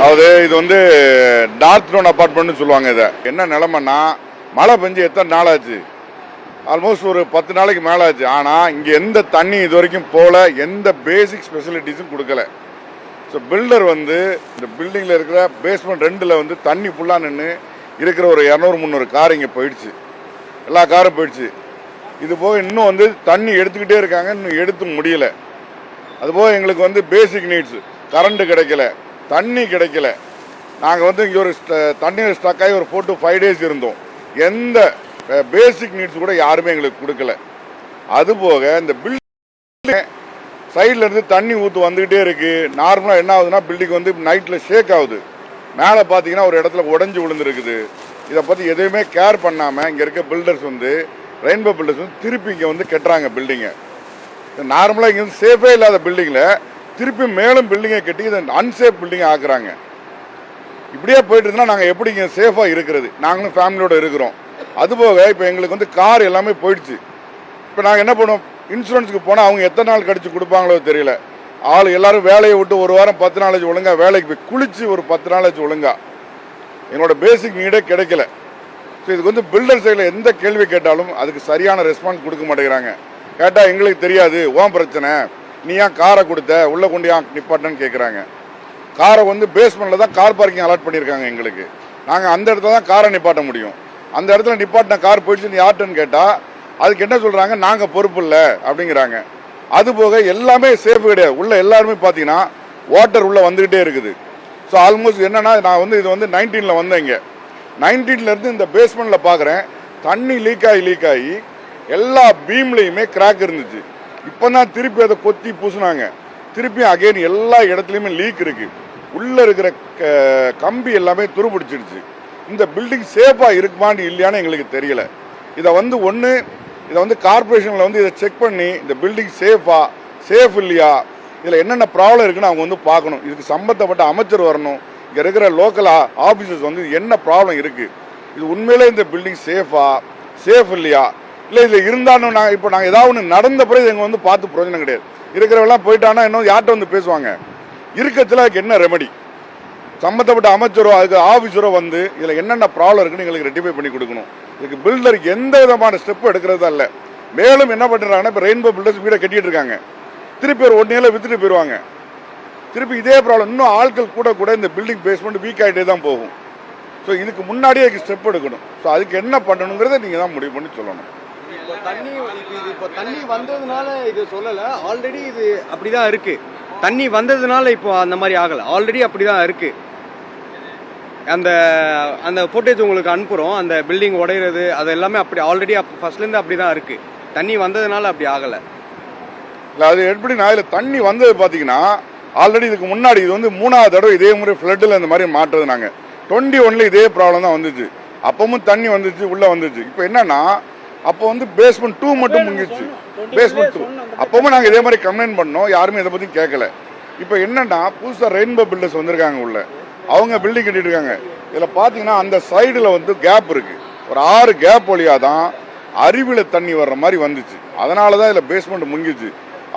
அதாவது இது வந்து டார்க் டோன் அப்பார்ட்மெண்ட்னு சொல்லுவாங்க இதை. என்ன நிலைமைன்னா மழை பெஞ்சு எத்தனை நாள் ஆச்சு? ஆல்மோஸ்ட் ஒரு பத்து நாளைக்கு மேலே ஆச்சு. ஆனால் இங்கே எந்த தண்ணி இது வரைக்கும் போகல எந்த பேசிக் ஸ்பெசிலிட்டிஸும் கொடுக்கல. ஸோ பில்டர் வந்து இந்த பில்டிங்கில் இருக்கிற பேஸ்மெண்ட் ரெண்டில் வந்து தண்ணி ஃபுல்லாக நின்று இருக்கிற ஒரு இரநூறு முந்நூறு கார் இங்கே போயிடுச்சு. எல்லா காரும் போயிடுச்சு. இது போக இன்னும் வந்து தண்ணி எடுத்துக்கிட்டே இருக்காங்க இன்னும் எடுத்து முடியல. அதுபோக எங்களுக்கு வந்து பேசிக் நீட்ஸ் கரண்ட்டு கிடைக்கல. தண்ணி கிடைக்கல. நாங்கள் வந்து இங்கே ஒரு ஸ்ட- தண்ணீர் ஸ்டக் ஆகி ஒரு ஃபோர் டு ஃபைவ் டேஸ் இருந்தோம். எந்த பேசிக் நீட்ஸ் கூட யாருமே எங்களுக்கு கொடுக்கல. அதுபோக இந்த பில்டிங் சைடில் இருந்து தண்ணி ஊற்று வந்துக்கிட்டே இருக்குது நார்மலாக என்ன ஆகுதுன்னா பில்டிங் வந்து நைட்டில் ஷேக் ஆகுது. மேலே பார்த்தீங்கன்னா ஒரு இடத்துல உடஞ்சி விழுந்துருக்குது. இதை பற்றி எதுவுமே கேர் பண்ணாமல் இங்கே இருக்க பில்டர்ஸ் வந்து ரெயின்போ பில்டர்ஸ் வந்து திருப்பி இங்கே வந்து கட்டுறாங்க பில்டிங்கை நார்மலாக இங்கே வந்து சேஃபே இல்லாத பில்டிங்கில் திருப்பி மேலும் பில்டிங்கை கட்டி இதை அன்சேஃப் பில்டிங் ஆக்குறாங்க. இப்படியே போயிட்டு இருந்தால் நாங்கள் எப்படி இங்கே சேஃபாக இருக்கிறது? நாங்களும் ஃபேமிலியோடு இருக்கிறோம். அதுபோக இப்போ எங்களுக்கு வந்து கார் எல்லாமே போயிடுச்சு. இப்போ நாங்கள் என்ன பண்ணுவோம்? இன்சூரன்ஸுக்கு போனால் அவங்க எத்தனை நாள் கடிச்சு கொடுப்பாங்களோ தெரியல. ஆள் எல்லாரும் வேலையை விட்டு ஒரு வாரம் பத்து நாளைக்கு ஒழுங்காக ஒழுங்கா வேலைக்கு போய் குளிச்சு ஒரு பத்து நாளைக்கு ஒழுங்காக ஒழுங்கா. எங்களோட பேசிக் நீடே கிடைக்கல. ஸோ இதுக்கு வந்து பில்டர் சைடில் எந்த கேள்வி கேட்டாலும் அதுக்கு சரியான ரெஸ்பான்ஸ் கொடுக்க மாட்டேங்கிறாங்க. கேட்டால் எங்களுக்கு தெரியாது ஓன் பிரச்சனை. நீ ஏன் காரை கொடுத்த உள்ளே கொண்டு ஏன் நிப்பாட்டன்னு கேட்குறாங்க காரை வந்து பேஸ்மெண்ட்டில் தான் கார் பார்க்கிங் அலாட் பண்ணியிருக்காங்க எங்களுக்கு. நாங்கள் அந்த இடத்துல தான் காரை நிப்பாட்ட முடியும். அந்த இடத்துல நிப்பாட்டின கார் போயிடுச்சுன்னு யார்ட்டுன்னு கேட்டால் அதுக்கு என்ன சொல்கிறாங்க நாங்கள் பொறுப்பு இல்லை அப்படிங்கிறாங்க. அது போக எல்லாமே சேஃப் கிடையாது. உள்ளே எல்லாருமே பார்த்தீங்கன்னா வாட்டர் உள்ளே வந்துக்கிட்டே இருக்குது. ஸோ ஆல்மோஸ்ட் என்னென்னா நான் வந்து இது வந்து நைன்டீனில் வந்தேன் இங்கே. 19 இருந்து இந்த பேஸ்மெண்ட்டில் பார்க்குறேன் தண்ணி லீக் ஆகி லீக் ஆகி எல்லா பீம்லேயுமே கிராக் இருந்துச்சு. இப்போ தான் திருப்பி அதை கொத்தி பூசுனாங்க. திருப்பி அகைன் எல்லா இடத்துலையுமே லீக் இருக்கு. உள்ள இருக்கிற க- கம்பி எல்லாமே துருபிடிச்சிடுச்சு இந்த பில்டிங் சேஃபாக இருக்குமான்னு இல்லையான்னு எங்களுக்கு தெரியல. இதை வந்து ஒன்று இதை வந்து கார்பரேஷனில் வந்து இதை செக் பண்ணி இந்த பில்டிங் சேஃபா சேஃப் இல்லையா இதில் என்னென்ன ப்ராப்ளம் இருக்குன்னு அவங்க வந்து பார்க்கணும். இதுக்கு சம்பந்தப்பட்ட அமைச்சர் வரணும். இங்கே இருக்கிற லோக்கல் ஆஃபீஸர்ஸ் வந்து என்ன ப்ராப்ளம் இருக்குது இது உண்மையிலே இந்த பில்டிங் சேஃபா சேஃப் இல்லையா? இல்லை இதில் இருந்தாலும் நாங்கள் இப்போ நாங்கள் ஏதாவது ஒன்று நடந்த பிறகு எங்கள் வந்து பார்த்து பிரயோஜனம் கிடையாது. இருக்கிறவெல்லாம் போயிட்டானா இன்னும் யார்கிட்ட வந்து பேசுவாங்க? இருக்கத்தில் அதுக்கு என்ன ரெமடி சம்மந்தப்பட்ட அமைச்சரோ அதுக்கு ஆஃபீஸரோ வந்து இதில் என்னென்ன ப்ராப்ளம் இருக்குன்னு எங்களுக்கு ரெட்டிஃபை பண்ணி கொடுக்கணும். இதுக்கு பில்டருக்கு எந்த விதமான ஸ்டெப் எடுக்கிறதா இல்லை. மேலும் என்ன பண்ணுறாங்கன்னா இப்போ ரெயின்போ பில்டர்ஸ் வீடை கட்டிட்டு இருக்காங்க. திருப்பி ஒரு ஒன் இயரில் வித்துட்டு போயிடுவாங்க திருப்பி இதே ப்ராப்ளம் இன்னும் ஆட்கள் கூட கூட இந்த பில்டிங் பேஸ்மெண்ட் வீக் ஆகிட்டே தான் போகும். ஸோ இதுக்கு முன்னாடியே அதுக்கு ஸ்டெப் எடுக்கணும். ஸோ அதுக்கு என்ன பண்ணணுங்கிறத நீங்கள் தான் முடிவு பண்ணி சொல்லணும். இப்போ தண்ணி இது இப்போ தண்ணி வந்ததுனால இது சொல்லலை. ஆல்ரெடி இது அப்படி தான் இருக்குது தண்ணி வந்ததுனால இப்போ அந்த மாதிரி ஆகலை. ஆல்ரெடி அப்படிதான் இருக்குது அந்த அந்த ஃபுட்டேஜ் உங்களுக்கு அனுப்புகிறோம் அந்த பில்டிங் உடையிறது அது எல்லாமே அப்படி ஆல்ரெடி அப் ஃபர்ஸ்ட்லேருந்து அப்படி தான் இருக்குது தண்ணி வந்ததுனால அப்படி ஆகலை. இல்லை அது எப்படி நான் இதில் தண்ணி வந்தது பார்த்தீங்கன்னா ஆல்ரெடி இதுக்கு முன்னாடி இது வந்து மூணாவது தடவை இதே மாதிரி ஃப்ளட்டில் இந்த மாதிரி மாட்டுறது நாங்கள் டுவெண்ட்டி ஒன்ல இதே ப்ராப்ளம் தான் வந்துச்சு. அப்பவும் தண்ணி வந்துச்சு உள்ளே வந்துச்சு. இப்போ என்னன்னா அப்போ வந்து பேஸ்மெண்ட் டூ மட்டும் முங்கிச்சு பேஸ்மெண்ட் டூ அப்பவும் நாங்கள் இதே மாதிரி கம்ப்ளைண்ட் பண்ணோம். யாருமே இதை பற்றி கேட்கல இப்போ என்னன்னா புதுசாக ரெயின்போ பில்டர்ஸ் வந்திருக்காங்க உள்ள. அவங்க பில்டிங் கட்டிட்டு இருக்காங்க இதில் பார்த்தீங்கன்னா அந்த சைடில் வந்து கேப் இருக்கு. ஒரு ஆறு கேப் வழியாக தான் அருவியில் தண்ணி வர்ற மாதிரி வந்துச்சு. அதனால தான் இதில் பேஸ்மெண்ட் முங்கிச்சு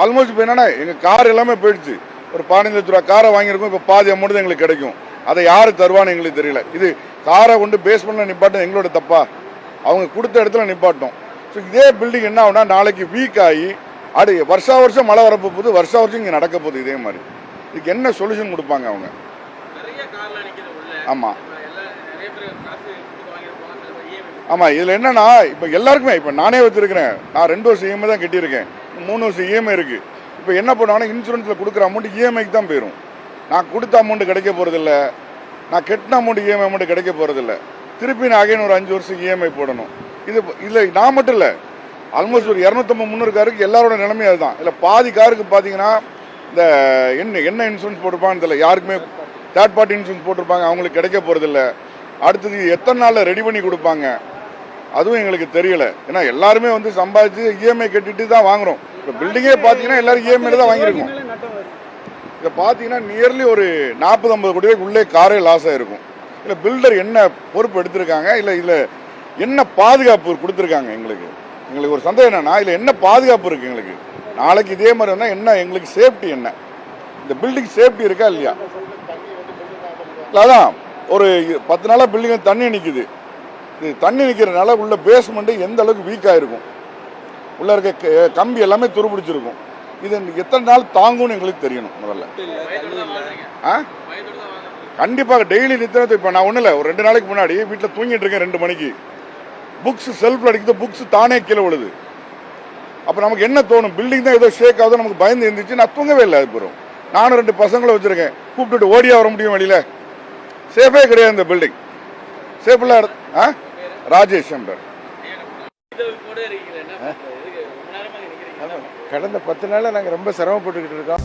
ஆல்மோஸ்ட் இப்போ என்னன்னா எங்கள் கார் எல்லாமே போயிடுச்சு. ஒரு பதினஞ்சு லட்ச ரூபா காரை வாங்கியிருக்கோம். இப்போ பாதி அமௌண்ட் தான் எங்களுக்கு கிடைக்கும். அதை யார் தருவான்னு எங்களுக்கு தெரியல. இது காரை கொண்டு பேஸ்மெண்ட்டில் நிப்பாட்டு எங்களோட தப்பா? அவங்க கொடுத்த இடத்துல நிப்பாட்டும் ஸோ இதே பில்டிங் என்ன ஆகுனா நாளைக்கு வீக் ஆகி அடு வருஷா வருஷம் மழை வரப்போ போகுது வருஷா வருஷம் இங்கே நடக்க போகுது இதே மாதிரி. இதுக்கு என்ன சொல்யூஷன் கொடுப்பாங்க அவங்க? ஆமாம் ஆமாம் இதில் என்னன்னா இப்போ எல்லாருக்குமே இப்போ நானே வச்சிருக்கிறேன். நான் ரெண்டு வருஷம் இஎம்ஐ தான் கட்டியிருக்கேன். மூணு வருஷம் இஎம்ஐ இருக்கு. இப்போ என்ன பண்ணுவாங்கன்னா இன்சூரன்ஸில் கொடுக்குற அமௌண்ட் இஎம்ஐக்கு தான் போயிடும் நான் கொடுத்த அமௌண்ட் கிடைக்க போகிறதில்ல நான் கட்டின அமௌண்ட் இஎம்ஐ அமௌண்ட் கிடைக்க போகிறதில்ல திருப்பி நான் அகைன் ஒரு அஞ்சு வருஷம் இஎம்ஐ போடணும். இது இல்லை நான் மட்டும் இல்லை. ஆல்மோஸ்ட் ஒரு இரநூத்தம்பது முந்நூறு காருக்கு எல்லாரோட நிலைமையும் அதுதான். இல்லை பாதி காருக்கு பார்த்தீங்கன்னா இந்த என்ன என்ன இன்சூரன்ஸ் போட்டிருப்பான்னு தெரியல. யாருக்குமே தேர்ட் பார்ட்டி இன்சூரன்ஸ் போட்டிருப்பாங்க. அவங்களுக்கு கிடைக்க போகிறதில்ல அடுத்தது எத்தனை நாளில் ரெடி பண்ணி கொடுப்பாங்க? அதுவும் எங்களுக்கு தெரியல. ஏன்னா எல்லாருமே வந்து சம்பாதிச்சு இஎம்ஐ கட்டிட்டு தான் வாங்குறோம். இப்போ பில்டிங்கே பார்த்தீங்கன்னா எல்லாரும் இஎம்ஐல தான் வாங்கியிருக்கோம். இதை பார்த்தீங்கன்னா நியர்லி ஒரு நாற்பது ஐம்பது கோடி ரூபாய்க்கு உள்ளே காரே லாஸ் ஆயிருக்கும். இல்லை பில்டர் என்ன பொறுப்பு எடுத்திருக்காங்க? இல்லை இதில் என்ன பாதுகாப்பு கொடுத்துருக்காங்க எங்களுக்கு? எங்களுக்கு ஒரு சந்தேகம் என்னன்னா இதில் என்ன பாதுகாப்பு இருக்குது எங்களுக்கு? நாளைக்கு இதே மாதிரி வந்தால் என்ன எங்களுக்கு சேஃப்டி என்ன? இந்த பில்டிங் சேஃப்டி இருக்கா இல்லையா? அதான் ஒரு பத்து நாளாக பில்டிங் தண்ணி நிற்குது இது தண்ணி நிற்கிறனால உள்ள பேஸ்மெண்ட்டு எந்த அளவுக்கு வீக்காக இருக்கும் உள்ள இருக்க கம்பி எல்லாமே துருபிடிச்சிருக்கும் இது எத்தனை நாள் தாங்கும்னு எங்களுக்கு தெரியணும் முதல்ல. ஆ? கண்டிப்பாக டெய்லி நித்திரத்தை இப்போ நான் ஒன்றும் இல்லை. ஒரு ரெண்டு நாளைக்கு முன்னாடி வீட்டில் தூங்கிட்டு இருக்கேன் ரெண்டு மணிக்கு. புக்ஸ் செல்ஃபில் அடிக்குது புக்ஸ் தானே கீழே விழுது. அப்போ நமக்கு என்ன தோணும்? பில்டிங் தான் ஏதோ ஷேக் ஆகுது நமக்கு பயந்து இருந்துச்சு நான் தூங்கவே இல்லை அது பிறகு. நானும் ரெண்டு பசங்களை வச்சுருக்கேன். கூப்பிட்டுட்டு ஓடியா வர முடியும் வெளியில்? சேஃபே கிடையாது இந்த பில்டிங் சேஃபில் ஆ? ராஜேஷ் எம்பர் கடந்த பத்து நாளாக நாங்கள் ரொம்ப சிரமப்பட்டுக்கிட்டு இருக்கோம்.